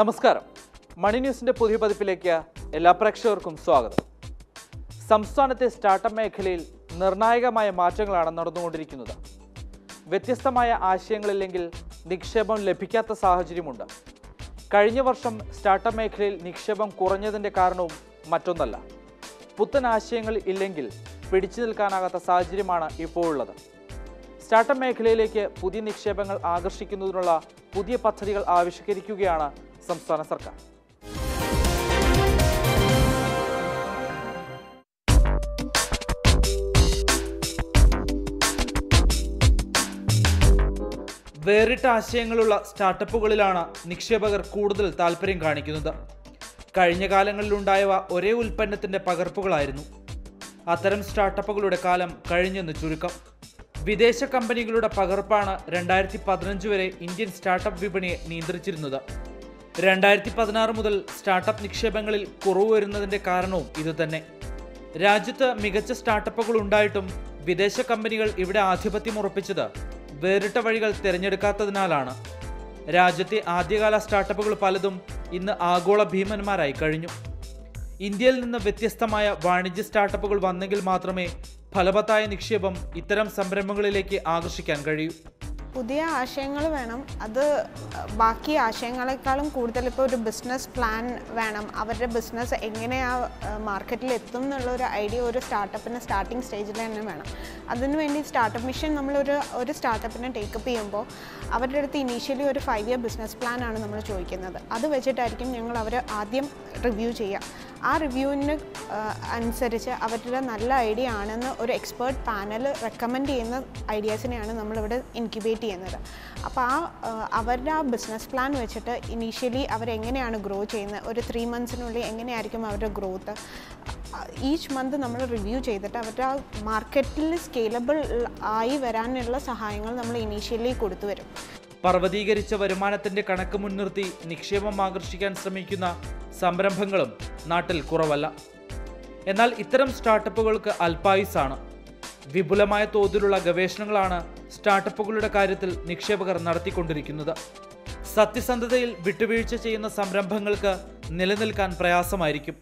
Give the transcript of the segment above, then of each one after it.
നമസ്കാരം. മണി ന്യൂസിന്റെ പുതിയ പതിപ്പിലേക്ക് എല്ലാ പ്രേക്ഷകർക്കും സ്വാഗതം. സംസ്ഥാനത്തെ സ്റ്റാർട്ടപ്പ് മേഖലയിൽ നിർണായകമായ മാറ്റങ്ങളാണ് നടന്നുകൊണ്ടിരിക്കുന്നത്. വ്യത്യസ്തമായ ആശയങ്ങളില്ലെങ്കിൽ നിക്ഷേപം ലഭിക്കാത്ത സാഹചര്യമുണ്ട്. കഴിഞ്ഞ വർഷം സ്റ്റാർട്ടപ്പ് മേഖലയിൽ നിക്ഷേപം കുറഞ്ഞതിന്റെ കാരണവും മറ്റൊന്നല്ല. പുത്തൻ ആശയങ്ങൾ ഇല്ലെങ്കിൽ പിടിച്ചു നിൽക്കാനാകാത്ത സാഹചര്യമാണ് ഇപ്പോഴുള്ളത്. സ്റ്റാർട്ടപ്പ് മേഖലയിലേക്ക് പുതിയ നിക്ഷേപങ്ങൾ ആകർഷിക്കുന്നതിനുള്ള പുതിയ പദ്ധതികൾ ആവിഷ്കരിക്കുകയാണ് സംസ്ഥാന സർക്കാർ. വേറിട്ട ആശയങ്ങളുള്ള സ്റ്റാർട്ടപ്പുകളിലാണ് നിക്ഷേപകർ കൂടുതൽ താല്പര്യം കാണിക്കുന്നത്. കഴിഞ്ഞ കാലങ്ങളിലുണ്ടായവ ഒരേ ഉൽപ്പന്നത്തിന്റെ പകർപ്പുകളായിരുന്നു. അത്തരം സ്റ്റാർട്ടപ്പുകളുടെ കാലം കഴിഞ്ഞെന്ന് ചുരുക്കം. വിദേശ കമ്പനികളുടെ പകർപ്പാണ് രണ്ടായിരത്തി പതിനഞ്ച് വരെ ഇന്ത്യൻ സ്റ്റാർട്ടപ്പ് വിപണിയെ നിയന്ത്രിച്ചിരുന്നത്. രണ്ടായിരത്തി പതിനാറ് മുതൽ സ്റ്റാർട്ടപ്പ് നിക്ഷേപങ്ങളിൽ കുറവ് വരുന്നതിന്റെ കാരണവും ഇതുതന്നെ. രാജ്യത്ത് മികച്ച സ്റ്റാർട്ടപ്പുകൾ ഉണ്ടായിട്ടും വിദേശ കമ്പനികൾ ഇവിടെ ആധിപത്യം ഉറപ്പിച്ചത് വേറിട്ട വഴികൾ തിരഞ്ഞെടുക്കാത്തതിനാലാണ്. രാജ്യത്തെ ആദ്യകാല സ്റ്റാർട്ടപ്പുകൾ പലതും ഇന്ന് ആഗോള ഭീമന്മാരായി കഴിഞ്ഞു. ഇന്ത്യയിൽ നിന്ന് വ്യത്യസ്തമായ വാണിജ്യ സ്റ്റാർട്ടപ്പുകൾ വന്നെങ്കിൽ മാത്രമേ ഫലവത്തായ നിക്ഷേപം ഇത്തരം സംരംഭങ്ങളിലേക്ക് ആകർഷിക്കാൻ കഴിയൂ. പുതിയ ആശയങ്ങൾ വേണം. അത് ബാക്കി ആശയങ്ങളെക്കാളും കൂടുതൽ ഇപ്പോൾ ഒരു ബിസിനസ് പ്ലാൻ വേണം. അവരുടെ ബിസിനസ് എങ്ങനെയാ മാർക്കറ്റിൽ എത്തും എന്നുള്ള ഒരു ഐഡിയ ഒരു സ്റ്റാർട്ടപ്പിന് സ്റ്റാർട്ടിങ് സ്റ്റേജിൽ തന്നെ വേണം. അതിനുവേണ്ടി സ്റ്റാർട്ടപ്പ് മിഷൻ നമ്മളൊരു ഒരു സ്റ്റാർട്ടപ്പിനെ ടേക്കപ്പ് ചെയ്യുമ്പോൾ അവരുടെ അടുത്ത് ഇനീഷ്യലി ഒരു ഫൈവ് ഇയർ ബിസിനസ് പ്ലാൻ ആണ് നമ്മൾ ചോദിക്കുന്നത്. അത് വെച്ചിട്ടായിരിക്കും ഞങ്ങൾ അവർ ആദ്യം റിവ്യൂ ചെയ്യുക. ആ റിവ്യൂവിന് അനുസരിച്ച് അവരുടെ നല്ല ഐഡിയ ആണെന്ന് ഒരു എക്സ്പേർട്ട് പാനൽ റെക്കമെൻഡ് ചെയ്യുന്ന ഐഡിയാസിനെയാണ് നമ്മളിവിടെ ഇൻക്യുബേറ്റ് ചെയ്യുന്നത്. അപ്പോൾ ആ അവരുടെ ആ ബിസിനസ് പ്ലാൻ വെച്ചിട്ട് ഇനീഷ്യലി അവരെങ്ങനെയാണ് ഗ്രോ ചെയ്യുന്നത്? ഒരു ത്രീ മന്ത്സിനുള്ളിൽ എങ്ങനെയായിരിക്കും അവരുടെ ഗ്രോത്ത് ഈച്ച് മന്ത് നമ്മൾ റിവ്യൂ ചെയ്തിട്ട് അവരുടെ ആ മാർക്കറ്റിൽ സ്കെയിലബിൾ ആയി വരാനുള്ള സഹായങ്ങൾ നമ്മൾ ഇനീഷ്യലി കൊടുത്തു വരും. പർവതീകരിച്ച വരുമാനത്തിന്റെ കണക്ക് മുൻനിർത്തി നിക്ഷേപം ആകർഷിക്കാൻ ശ്രമിക്കുന്ന സംരംഭങ്ങളും നാട്ടിൽ കുറവല്ല. എന്നാൽ ഇത്തരം സ്റ്റാർട്ടപ്പുകൾക്ക് അല്പായുസാണ് വിപുലമായ തോതിലുള്ള ഗവേഷണങ്ങളാണ് സ്റ്റാർട്ടപ്പുകളുടെ കാര്യത്തിൽ നിക്ഷേപകർ നടത്തിക്കൊണ്ടിരിക്കുന്നത്. സത്യസന്ധതയിൽ വിട്ടുവീഴ്ച ചെയ്യുന്ന സംരംഭങ്ങൾക്ക് നിലനിൽക്കാൻ പ്രയാസമായിരിക്കും.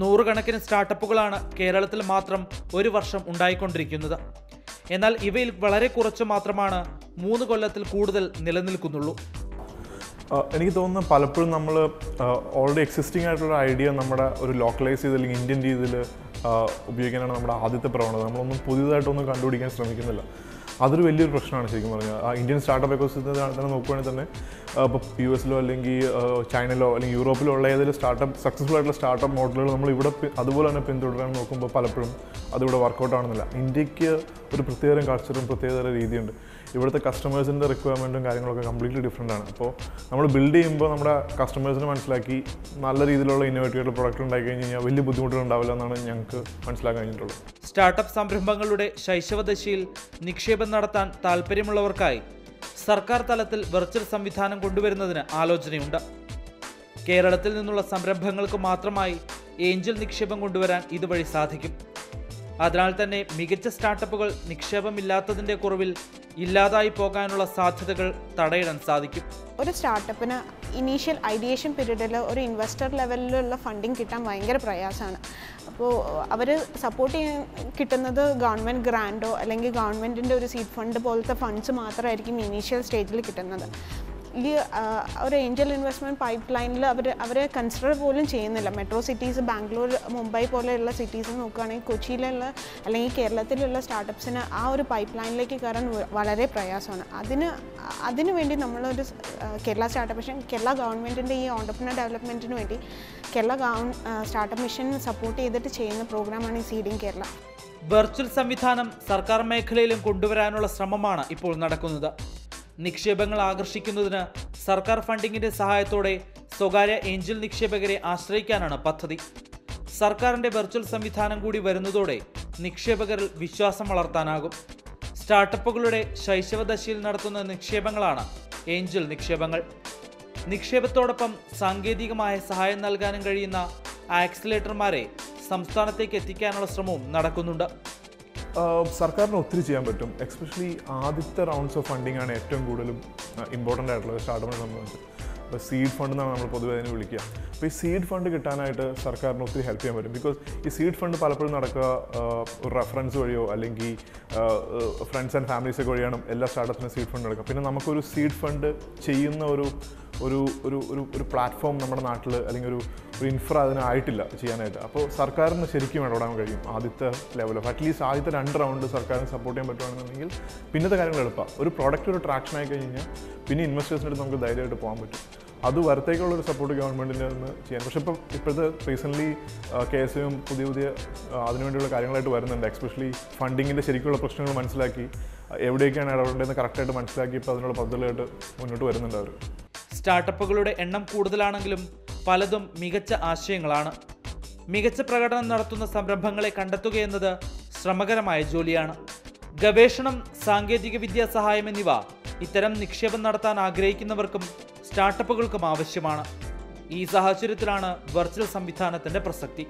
നൂറുകണക്കിന് സ്റ്റാർട്ടപ്പുകളാണ് കേരളത്തിൽ മാത്രം ഒരു വർഷം ഉണ്ടായിക്കൊണ്ടിരിക്കുന്നത്. എന്നാൽ ഇവയിൽ വളരെ കുറച്ച് മാത്രമാണ് മൂന്ന് കൊല്ലത്തിൽ കൂടുതൽ നിലനിൽക്കുന്നുള്ളൂ. എനിക്ക് തോന്നുന്നു പലപ്പോഴും നമ്മൾ ഓൾറെഡി എക്സിസ്റ്റിംഗ് ആയിട്ടുള്ള ഐഡിയ നമ്മുടെ ഒരു ലോക്കലൈസ് ചെയ്ത് അല്ലെങ്കിൽ ഇന്ത്യൻ രീതിയിൽ ഉപയോഗിക്കാനാണ് നമ്മുടെ ആദ്യത്തെ പ്രവണത. നമ്മളൊന്നും പുതിയതായിട്ടൊന്നും കണ്ടുപിടിക്കാൻ ശ്രമിക്കുന്നില്ല. അതൊരു വലിയൊരു പ്രശ്നമാണ് ശരിക്കും പറഞ്ഞാൽ. ഇന്ത്യൻ സ്റ്റാർട്ടപ്പ് എക്കോസിസ്റ്റത്തിൽ തന്നെ നോക്കുകയാണെങ്കിൽ തന്നെ ഇപ്പോൾ യു എസിലോ അല്ലെങ്കിൽ ചൈനയിലോ അല്ലെങ്കിൽ യൂറോപ്പിലോ ഉള്ള ഏതെങ്കിലും സ്റ്റാർട്ടപ്പ് സക്സസ്ഫുൾ ആയിട്ടുള്ള സ്റ്റാർട്ടപ്പ് മോഡലുകൾ നമ്മൾ ഇവിടെ അതുപോലെ തന്നെ പിന്തുടരാൻ നോക്കുമ്പോൾ പലപ്പോഴും അതിവിടെ വർക്കൗട്ട് ആവുന്നില്ല. ഇന്ത്യയ്ക്ക് ഒരു പ്രത്യേകതരം കൾച്ചറും പ്രത്യേകതരം രീതിയുണ്ട്. ഇവിടുത്തെ കസ്റ്റമേഴ്സിന്റെ റിക്വയർമെന്റും കാര്യങ്ങളൊക്കെ കംപ്ലീറ്റ്ലി ഡിഫറെന്റ് ആണ്. അപ്പോൾ നമ്മൾ ബിൽഡ് ചെയ്യുമ്പോൾ നമ്മുടെ കസ്റ്റമേഴ്സിനെ മനസ്സിലാക്കി നല്ല രീതിയിലുള്ള ഇന്നോവേറ്റീവ് പ്രൊഡക്റ്റ് ഉണ്ടാക്കി കഴിഞ്ഞ് കഴിഞ്ഞാൽ വലിയ ബുദ്ധിമുട്ടുകൾ ഉണ്ടാവില്ല എന്നാണ് ഞങ്ങൾക്ക് മനസ്സിലാക്കാൻ കഴിഞ്ഞിട്ടുള്ളത്. സ്റ്റാർട്ടപ്പ് സംരംഭങ്ങളുടെ ശൈശവദശയിൽ നിക്ഷേപം നടത്താൻ താല്പര്യമുള്ളവർക്കായി സർക്കാർ തലത്തിൽ വെർച്വൽ സംവിധാനം കൊണ്ടുവരുന്നതിന് ആലോചനയുണ്ട്. കേരളത്തിൽ നിന്നുള്ള സംരംഭങ്ങൾക്ക് മാത്രമായി ഏഞ്ചൽ നിക്ഷേപം കൊണ്ടുവരാൻ ഇതുവഴി സാധിക്കും. അതിനാൽ തന്നെ മികച്ച സ്റ്റാർട്ടപ്പുകൾ നിക്ഷേപമില്ലാത്തതിന്റെ കുറവിൽ ഇല്ലാതായി പോകാനുള്ള സാധ്യതകൾ തടയിടാൻ സാധിക്കും. ഒരു സ്റ്റാർട്ടപ്പിന് ഇനീഷ്യൽ ഐഡിയേഷൻ പീരീഡിൽ ഒരു ഇൻവെസ്റ്റർ ലെവലിലുള്ള ഫണ്ടിങ് കിട്ടാൻ ഭയങ്കര പ്രയാസമാണ്. അപ്പോൾ അവർ സപ്പോർട്ട് ചെയ്യാൻ കിട്ടുന്നത് ഗവൺമെന്റ് ഗ്രാൻഡോ അല്ലെങ്കിൽ ഗവൺമെന്റിന്റെ ഒരു സീഡ് ഫണ്ട് പോലത്തെ ഫണ്ട്സ് മാത്രമായിരിക്കും ഇനീഷ്യൽ സ്റ്റേജിൽ കിട്ടുന്നത്. ഈ ഒരു ഏഞ്ചൽ ഇൻവെസ്റ്റ്മെന്റ് പൈപ്പ് ലൈനിൽ അവർ അവരെ കൺസിഡർ പോലും ചെയ്യുന്നില്ല. മെട്രോ സിറ്റീസ് ബാംഗ്ലൂർ മുംബൈ പോലെയുള്ള സിറ്റീസ് നോക്കുകയാണെങ്കിൽ കൊച്ചിയിലുള്ള അല്ലെങ്കിൽ കേരളത്തിലുള്ള സ്റ്റാർട്ടപ്സിന് ആ ഒരു പൈപ്പ് ലൈനിലേക്ക് കയറാൻ വളരെ പ്രയാസമാണ്. അതിന് അതിനു വേണ്ടി നമ്മളൊരു കേരള സ്റ്റാർട്ടപ്പ് മിഷൻ കേരള ഗവൺമെന്റിന്റെ ഈ ഓണ്ടർപ്രണർ ഡെവലപ്മെന്റിന് വേണ്ടി കേരള സ്റ്റാർട്ടപ്പ് മിഷൻ സപ്പോർട്ട് ചെയ്തിട്ട് ചെയ്യുന്ന പ്രോഗ്രാമാണ് ഈ സീഡിങ് കേരള വെർച്വൽ സംവിധാനം സർക്കാർ മേഖലയിലും കൊണ്ടുവരാനുള്ള ശ്രമമാണ് ഇപ്പോൾ നടക്കുന്നത്. നിക്ഷേപങ്ങൾ ആകർഷിക്കുന്നതിന് സർക്കാർ ഫണ്ടിങ്ങിന്റെ സഹായത്തോടെ സ്വകാര്യ ഏഞ്ചൽ നിക്ഷേപകരെ ആശ്രയിക്കാനാണ് പദ്ധതി. സർക്കാരിന്റെ വെർച്വൽ സംവിധാനം കൂടി വരുന്നതോടെ നിക്ഷേപകരിൽ വിശ്വാസം വളർത്താനാകും. സ്റ്റാർട്ടപ്പുകളുടെ ശൈശവദശയിൽ നടത്തുന്ന നിക്ഷേപങ്ങളാണ് ഏഞ്ചൽ നിക്ഷേപങ്ങൾ. നിക്ഷേപത്തോടൊപ്പം സാങ്കേതികമായ സഹായം നൽകാനും കഴിയുന്ന ആക്സിലേറ്റർമാരെ സംസ്ഥാനത്തേക്ക് എത്തിക്കാനുള്ള ശ്രമവും നടക്കുന്നുണ്ട്. സർക്കാരിന് ഒത്തിരി ചെയ്യാൻ പറ്റും. എക്സ്പെഷ്യലി ആദ്യത്തെ റൗണ്ട്സ് ഓഫ് ഫണ്ടിങ് ആണ് ഏറ്റവും കൂടുതലും ഇമ്പോർട്ടന്റ് ആയിട്ടുള്ള സ്റ്റാർട്ടപ്പിനെ സംബന്ധിച്ച്. അപ്പോൾ സീഡ് ഫണ്ട് എന്നാണ് നമ്മൾ പൊതുവേ അതിനെ വിളിക്കുക. അപ്പോൾ ഈ സീഡ് ഫണ്ട് കിട്ടാനായിട്ട് സർക്കാരിന് ഒത്തിരി ഹെൽപ്പ് ചെയ്യാൻ പറ്റും. ബിക്കോസ് ഈ സീഡ് ഫണ്ട് പലപ്പോഴും നടക്കുക റെഫറൻസ് വഴിയോ അല്ലെങ്കിൽ ഫ്രണ്ട്സ് ആൻഡ് ഫാമിലീസൊക്കെ വഴിയാണ് എല്ലാ സ്റ്റാർട്ടപ്പിനും സീഡ് ഫണ്ട് എടുക്കുക പിന്നെ നമുക്കൊരു സീഡ് ഫണ്ട് ചെയ്യുന്ന ഒരു ഒരു ഒരു ഒരു ഒരു പ്ലാറ്റ്ഫോം നമ്മുടെ നാട്ടിൽ അല്ലെങ്കിൽ ഒരു ഒരു ഇൻഫ്ര അതിനായിട്ടില്ല ചെയ്യാനായിട്ട്. അപ്പോൾ സർക്കാരിന് ശരിക്കും ഇടപെടാൻ കഴിയും. ആദ്യത്തെ ലെവൽ ഓഫ് അറ്റ്ലീസ്റ്റ് ആദ്യത്തെ രണ്ട് റൗണ്ട് സർക്കാരിന് സപ്പോർട്ട് ചെയ്യാൻ പറ്റുകയാണെന്നുണ്ടെങ്കിൽ പിന്നത്തെ കാര്യങ്ങൾ എളുപ്പമാണ് ഒരു പ്രോഡക്റ്റ് ഒരു ട്രാക്ഷൻ ആയി കഴിഞ്ഞാൽ പിന്നെ ഇൻവെസ്റ്റേഴ്സിന്റെ അടുത്ത് നമുക്ക് ധൈര്യമായിട്ട് പോകാൻ പറ്റും. അത് വരത്തേക്കുള്ള ഒരു സപ്പോർട്ട് ഗവൺമെന്റിന്റെ നിന്ന് ചെയ്യാൻ. പക്ഷേ ഇപ്പോൾ ഇപ്പോഴത്തെ റീസെന്റ്ലി കെ എസ് എയും പുതിയ പുതിയ അതിനുവേണ്ടിയുള്ള കാര്യങ്ങളായിട്ട് വരുന്നുണ്ട്. എക്സ്പെഷ്യലി ഫണ്ടിങ്ങിന്റെ ശരിക്കുള്ള പ്രശ്നങ്ങൾ മനസ്സിലാക്കി എവിടെയൊക്കെയാണ് ഇടപെടേണ്ടതെന്ന് കറക്റ്റായിട്ട് മനസ്സിലാക്കി ഇപ്പോൾ അതിനുള്ള പദ്ധതികളായിട്ട് മുന്നോട്ട് വരുന്നുണ്ട് അവർ സ്റ്റാർട്ടപ്പുകളുടെ എണ്ണം കൂടുതലാണെങ്കിലും പലതും മികച്ച ആശയങ്ങളാണ്. മികച്ച പ്രകടനം നടത്തുന്ന സംരംഭങ്ങളെ കണ്ടെത്തുകയെന്നത് ശ്രമകരമായ ജോലിയാണ്. ഗവേഷണം സാങ്കേതിക വിദ്യാ സഹായം എന്നിവ ഇത്തരം നിക്ഷേപം നടത്താൻ ആഗ്രഹിക്കുന്നവർക്കും സ്റ്റാർട്ടപ്പുകൾക്കും ആവശ്യമാണ്. ഈ സാഹചര്യത്തിലാണ് വെർച്വൽ സംവിധാനത്തിന്റെ പ്രസക്തി.